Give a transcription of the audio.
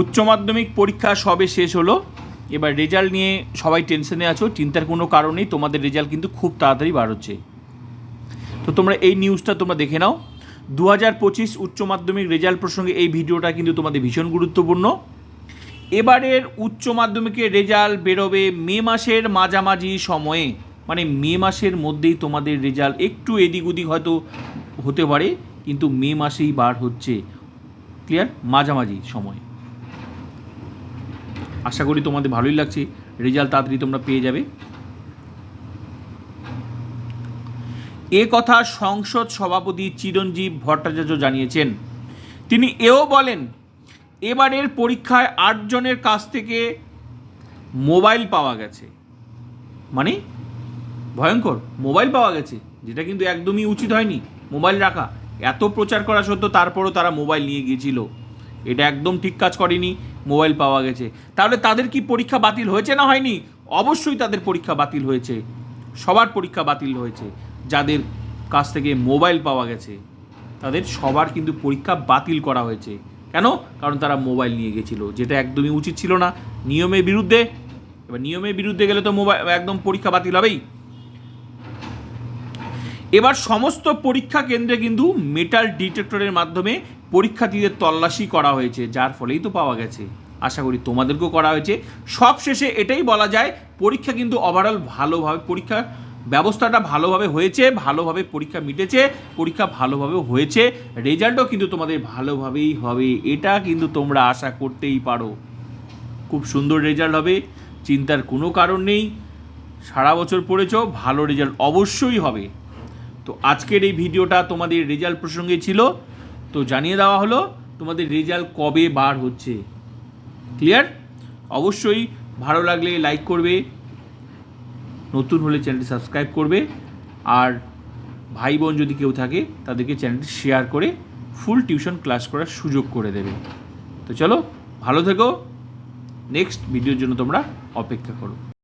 উচ্চ মাধ্যমিক পরীক্ষা সবে শেষ হলো। এবার রেজাল্ট নিয়ে সবাই টেনশনে আছো, চিন্তার কোনো কারণ নেই, তোমাদের রেজাল্ট কিন্তু খুব তাড়াতাড়ি বার হচ্ছে তো তোমরা এই নিউজটা তোমরা দেখে নাও। দু হাজার পঁচিশ উচ্চ মাধ্যমিক রেজাল্ট প্রসঙ্গে এই ভিডিওটা কিন্তু তোমাদের ভীষণ গুরুত্বপূর্ণ। এবারের উচ্চ মাধ্যমিকের রেজাল্ট বেরোবে মে মাসের মাঝামাঝি সময়ে। মানে মে মাসের মধ্যেই তোমাদের রেজাল্ট একটু এদিক ওদিক হয়তো হতে পারে, কিন্তু মে মাসেই বার হচ্ছে। ক্লিয়ার? মাঝামাঝি সময়। আশা করি তোমাদের ভালোই লাগছে। রেজাল্ট তাড়াতাড়ি তোমরা পেয়ে যাবে। এ কথা সংসদ সভাপতি চিরঞ্জীব ভট্টাচার্য জানিয়েছেন। তিনি এও বলেন, এবারের পরীক্ষায় আটজনের কাছ থেকে মোবাইল পাওয়া গেছে। মানে ভয়ঙ্কর, মোবাইল পাওয়া গেছে, যেটা কিন্তু একদমই উচিত হয়নি, মোবাইল রাখা। এত প্রচার করা সত্ত্বেও তারপরও তারা মোবাইল নিয়ে গিয়েছিল। এটা একদম ঠিক কাজ করেনি। মোবাইল পাওয়া গেছে। তাহলে তাদের কি পরীক্ষা বাতিল হয়েছে না হয়নি? অবশ্যই তাদের পরীক্ষা বাতিল হয়েছে। সবার পরীক্ষা বাতিল হয়েছে। যাদের কাছ থেকে মোবাইল পাওয়া গেছে, তাদের সবার কিন্তু পরীক্ষা বাতিল করা হয়েছে। কেন? কারণ তারা মোবাইল নিয়ে গেছিল, যেটা একদমই উচিত ছিল না। নিয়মের বিরুদ্ধে, এবার নিয়মের বিরুদ্ধে গেলে তো মোবাইল একদম পরীক্ষা বাতিল হবেই। এবার সমস্ত পরীক্ষা কেন্দ্রে কিন্তু মেটাল ডিটেক্টরের মাধ্যমে পরীক্ষার্থীদের তল্লাশি করা হয়েছে, যার ফলেই তো পাওয়া গেছে। আশা করি তোমাদেরকেও করা হয়েছে। সব শেষে এটাই বলা যায়, পরীক্ষা কিন্তু ওভারঅল ভালোভাবে পরীক্ষা ব্যবস্থাটা ভালোভাবে হয়েছে, ভালোভাবে পরীক্ষা মিটেছে, পরীক্ষা ভালোভাবে হয়েছে। রেজাল্টও কিন্তু তোমাদের ভালোভাবেই হবে, এটা কিন্তু তোমরা আশা করতেই পারো। খুব সুন্দর রেজাল্ট হবে, চিন্তার কোনো কারণ নেই। সারা বছর পড়েছো, ভালো রেজাল্ট অবশ্যই হবে। তো আজকের এই ভিডিওটা তোমাদের রেজাল্ট প্রসঙ্গে ছিল। তো জানিয়ে দেওয়া হলো, তোমাদের রেজাল্ট কবে বার হচ্ছে। ক্লিয়ার? অবশ্যই ভালো লাগলে লাইক করবে, নতুন হলে চ্যানেলটি সাবস্ক্রাইব করবে, আর ভাই বোন যদি কেউ থাকে, তাদেরকে চ্যানেলটি শেয়ার করে ফুল টিউশন ক্লাস করার সুযোগ করে দেবে। তো চলো, ভালো থেকো, নেক্সট ভিডিওর জন্য তোমরা অপেক্ষা করো।